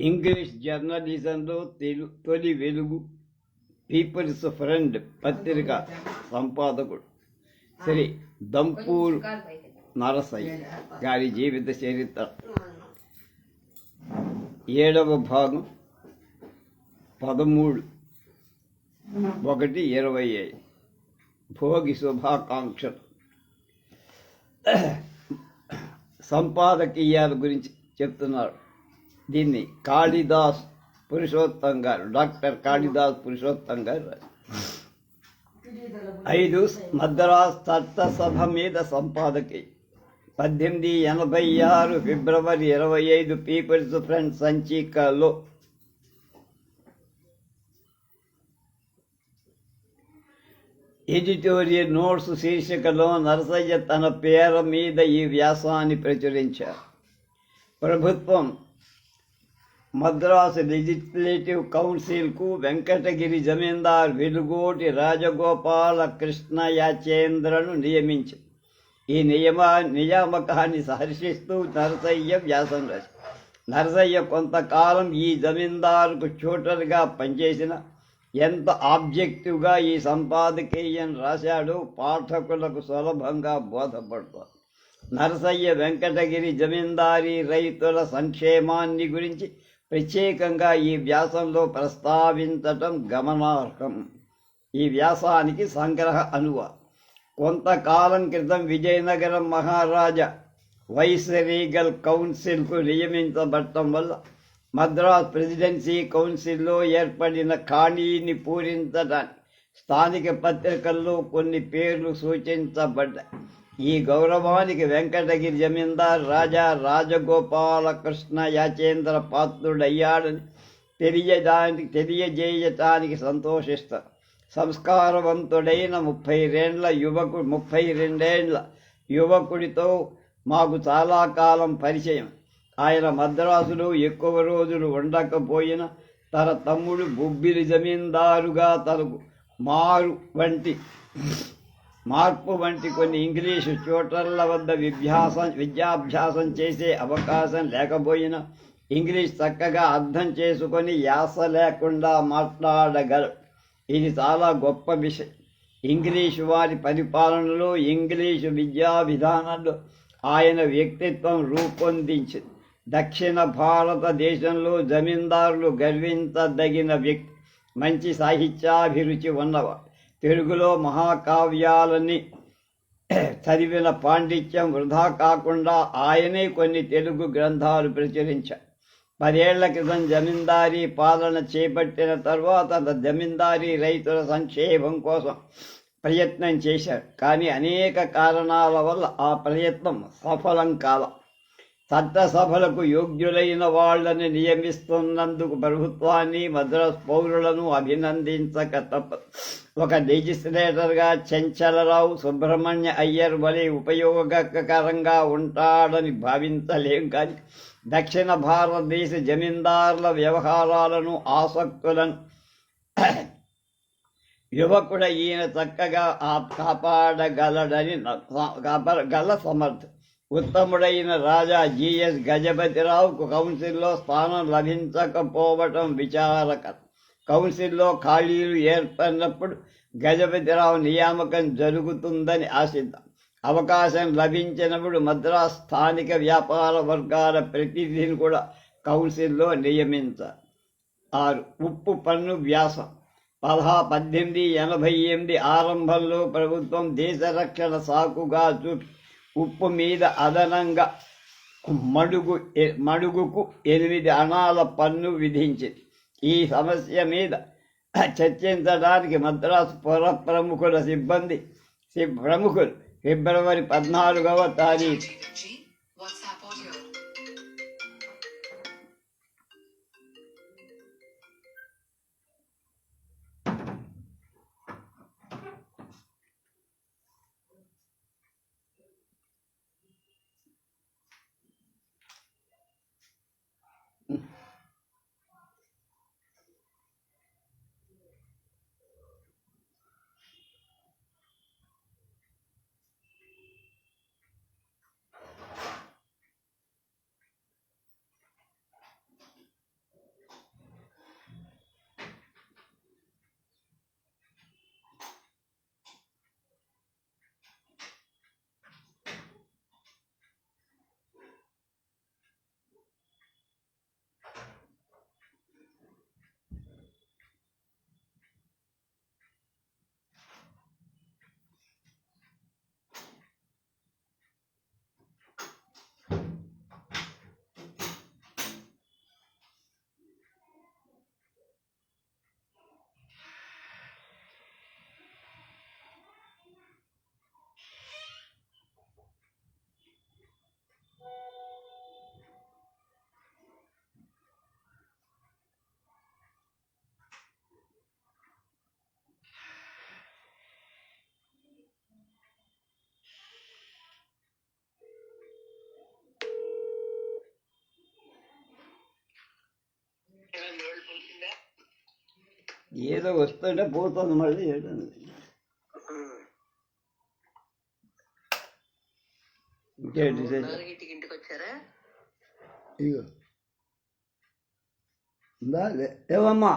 English జర్నలిజంలో తెలు తొలి వెలుగు పీపుల్స్ ఫ్రెండ్ పత్రిక సంపాదకుడు. శ్రీ దంపూర్ నరసయ్య గారి జీవిత చరిత్ర. ఏడవ భాగం పదమూడు ఒకటి ఇరవై ఐదు. భోగి శుభాకాంక్షలు. సంపాదకీయాల గురించి చెప్తున్నారు. దీన్ని కాళిదాస్ పురుషోత్తం గారు డాక్టర్ కాళిదాస్ పురుషోత్తం గారు ఐదు మద్రాస్ చట్టసభ మీద సంపాదకి. పద్దెనిమిది ఎనభై ఆరు ఫిబ్రవరి ఇరవై ఐదు పీపుల్స్ ఫ్రంట్ సంచికలో. ఎడిటోరియల్ నోట్స్ శీర్షికలో నరసయ్య తన పేర మీద ఈ వ్యాసాన్ని ప్రచురించారు. ప్రభుత్వం మద్రాసు లెజిస్లేటివ్ కౌన్సిల్కు వెంకటగిరి జమీందార్ వెలుగోటి రాజగోపాల కృష్ణ యాచేంద్రను నియమించింది ఈ నియమ నియామకాన్ని సహర్షిస్తూ నరసయ్య వ్యాసం రాశారు నరసయ్య కొంతకాలం ఈ జమీందారుకు చూటర్గా పనిచేసిన ఎంత ఆబ్జెక్టివ్గా ఈ సంపాదకీయం రాశాడో పాఠకులకు సులభంగా బోధపడుతుంది. నరసయ్య వెంకటగిరి జమీందారీ రైతుల సంక్షేమాన్ని గురించి ప్రత్యేకంగా ఈ వ్యాసంలో ప్రస్తావించటం గమనార్హం. ఈ వ్యాసానికి సంగ్రహ అనువ కొంతకాలం క్రితం విజయనగరం మహారాజా వైస్రీగల్ కౌన్సిల్కు నియమించబడటం వల్ల మద్రాస్ ప్రెసిడెన్సీ కౌన్సిల్లో ఏర్పడిన ఖాళీని పూరించడానికి స్థానిక పత్రికల్లో కొన్ని పేర్లు సూచించబడ్డాయి. ఈ గౌరవానికి వెంకటగిరి జమీందార్ రాజా రాజగోపాలకృష్ణ యాచేంద్ర పాత్రుడయ్యాడని తెలియడానికి తెలియజేయటానికి సంతోషిస్తారు. సంస్కారవంతుడైన ముప్పై రెండ్ల యువకు ముప్పై రెండేండ్ల యువకుడితో మాకు చాలా కాలం పరిచయం. ఆయన మద్రాసులో ఎక్కువ రోజులు ఉండకపోయిన తన తమ్ముడు బుబ్బిలి జమీందారుగా తనకు మారు వంటి మార్పు వంటి కొన్ని ఇంగ్లీషు ట్యూటర్ల వద్ద విభ్యాసం విద్యాభ్యాసం చేసే అవకాశం లేకపోయినా ఇంగ్లీష్ చక్కగా అర్థం చేసుకొని యాస లేకుండా మాట్లాడగలరు ఇది చాలా గొప్ప విషయం. ఇంగ్లీషు వారి పరిపాలనలో ఇంగ్లీషు విద్యా విధానంలో ఆయన వ్యక్తిత్వం రూపొందించింది. దక్షిణ భారతదేశంలో జమీందారులు గర్వించదగిన వ్యక్తి మంచి సాహిత్యాభిరుచి ఉన్నవాడు. తెలుగులో మహాకావ్యాలని చదివిన పాండిత్యం వృధా కాకుండా ఆయనే కొన్ని తెలుగు గ్రంథాలు ప్రచురించారు పదేళ్ళ క్రితం జమీందారీ పాలన చేపట్టిన తర్వాత జమీందారీ రైతుల సంక్షేమం కోసం ప్రయత్నం చేశారు కానీ అనేక కారణాల వల్ల ఆ ప్రయత్నం సఫలం కాల చట్టసభలకు యోగ్యులైన వాళ్ళని నియమిస్తున్నందుకు ప్రభుత్వాన్ని మద్రాస్ పౌరులను అభినందించక తప్ప. ఒక లెజిస్లేటర్గా చెంచలరావు సుబ్రహ్మణ్య అయ్యర్ వలె ఉపయోగకరంగా ఉంటాడని భావించలేం కానీ దక్షిణ భారతదేశ జమీందారుల వ్యవహారాలను ఆసక్తులను. యువకుడ ఈయన చక్కగా కాపాడగలడని గల సమర్థ ఉత్తముడైన రాజా జిఎస్ గజపతిరావుకు కౌన్సిల్లో స్థానం లభించకపోవటం విచారకరం. కౌన్సిల్లో ఖాళీలు ఏర్పడినప్పుడు గజపతిరావు నియామకం జరుగుతుందని ఆశిద్దాం. అవకాశం లభించినప్పుడు మద్రాస్ స్థానిక వ్యాపార వర్గాల ప్రతినిధిని కూడా కౌన్సిల్లో నియమించారు ఆరు. ఉప్పు పన్ను వ్యాసం. పదహా పద్దెనిమిది ఎనభై ఎనిమిది ఆరంభంలో ప్రభుత్వం దేశ రక్షణ సాకుగా చూపి ఉప్పు మీద అదనంగా మడుగు మడుగుకు ఎనిమిది అణాల పన్ను విధించింది. ఈ సమస్య మీద చర్చించడానికి మద్రాసు పుర ప్రముఖుల సిబ్బంది సి- ప్రముఖులు ఫిబ్రవరి పద్నాలుగవ తారీఖు Mm-hmm. ఏదో వస్తుంటే పోతుంది మళ్ళీ ఇంటికి వచ్చారా? ఇగో. ఏవమ్మా?